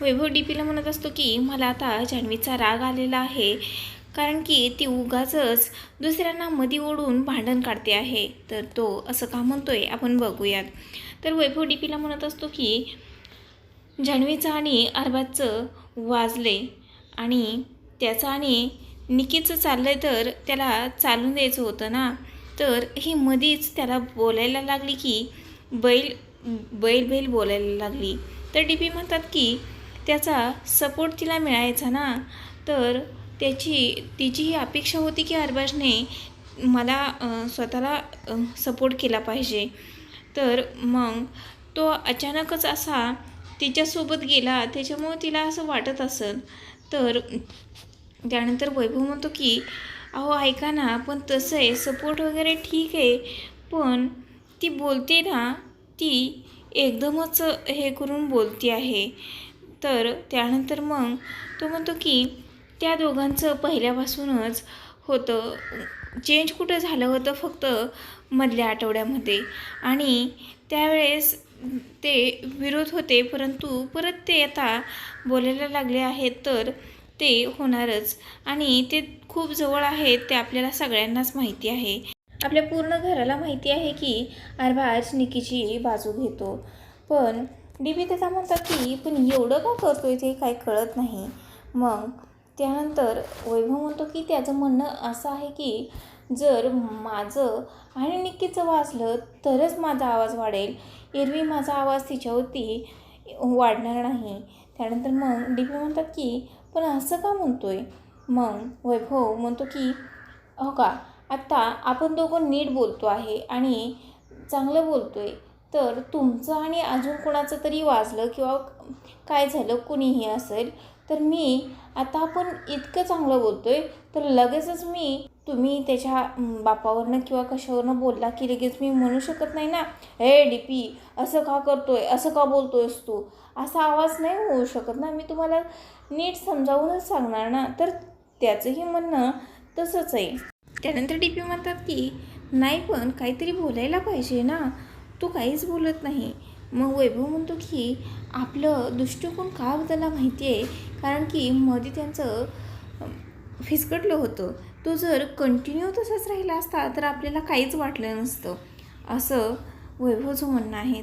वैभव D पीला म्हणत असतो की मला आता जान्हवीचा राग आलेला आहे कारण की ती उगाचच दुसऱ्यांना मधी ओढून भांडण काढते आहे. तर तो असं का म्हणतोय? आपण बघूयात. तर वैभव डी पीला म्हणत असतो की जान्हवीचं आणि अरबाजचं वाजले आणि त्याचं आणि निकीचं चाललं तर त्याला चालून द्यायचं होतं ना? तर ही मधीच त्याला बोलायला लागली की बैल बैल बैल बोलायला लागली. तर डी पी म्हणतात की त्याचा सपोर्ट तिला मिळायचा ना? तर त्याची तिची ही अपेक्षा होती की अरबाजने मला स्वतःला सपोर्ट केला पाहिजे. तर मग तो अचानकच असा तिच्यासोबत गेला. त्याच्यामुळं तिला असं वाटत असेल. तर त्यानंतर वैभव म्हणतो की अहो ऐका ना पण तसं आहे. सपोर्ट वगैरे ठीक आहे. पण ती बोलते ना ती एकदमच हे करून बोलती आहे. तर त्यानंतर मग तो म्हणतो की त्या दोघांचं पहिल्यापासूनच होतं. चेंज कुठं झालं होतं फक्त मधल्या आठवड्यामध्ये. आणि त्यावेळेस ते विरोध होते परंतु परत ते आता बोलायला लागले आहेत तर ते होणारच. आणि ते खूप जवळ आहेत ते आपल्याला सगळ्यांनाच माहिती आहे. आपल्या पूर्ण घराला माहिती आहे की अरबाज निकीची बाजू घेतो. पण डीबी त्याचा म्हणतात की पण एवढं का करतो ते काही कळत नाही. मग त्यानंतर वैभव म्हणतो की त्याचं म्हणणं असं आहे की जर माझं आणि निक्कीचं वाचलं तरच माझा आवाज वाढेल. एरवी माझा आवाज तिच्यावरती वाढणार नाही. त्यानंतर मग डी पी म्हणतात की पण असं का म्हणतो आहे मग वैभव म्हणतो की हो का आत्ता आपण दोघं नीट बोलतो आहे आणि चांगलं बोलतो आहे तर तुमचं आणि अजून कोणाचं तरी वाजलं किंवा काय झालं कुणीही असेल तर मी आता आपण इतकं चांगलं बोलतो आहे तर लगेचच मी तुम्ही त्याच्या बापावरनं किंवा कशावरनं बोलला की लगेच मी म्हणू शकत नाही ना हे डी पी असं का करतोय असं का बोलतोयस तू? असा आवाज नाही होऊ शकत ना. मी तुम्हाला नीट समजावूनच सांगणार ना. तर त्याचंही म्हणणं तसंच आहे. त्यानंतर डी पी म्हणतात की नाही पण काहीतरी बोलायला पाहिजे ना. तू काहीच बोलत नाही. मग वैभव म्हणतो की आपलं दृष्टिकोन का बदलला माहिती आहे कारण की मध्ये त्यांचं फिसकटलं होतं. तो जर कंटिन्यू तसाच राहिला असता तर आपल्याला काहीच वाटलं नसतं. असं वैभवचं म्हणणं आहे.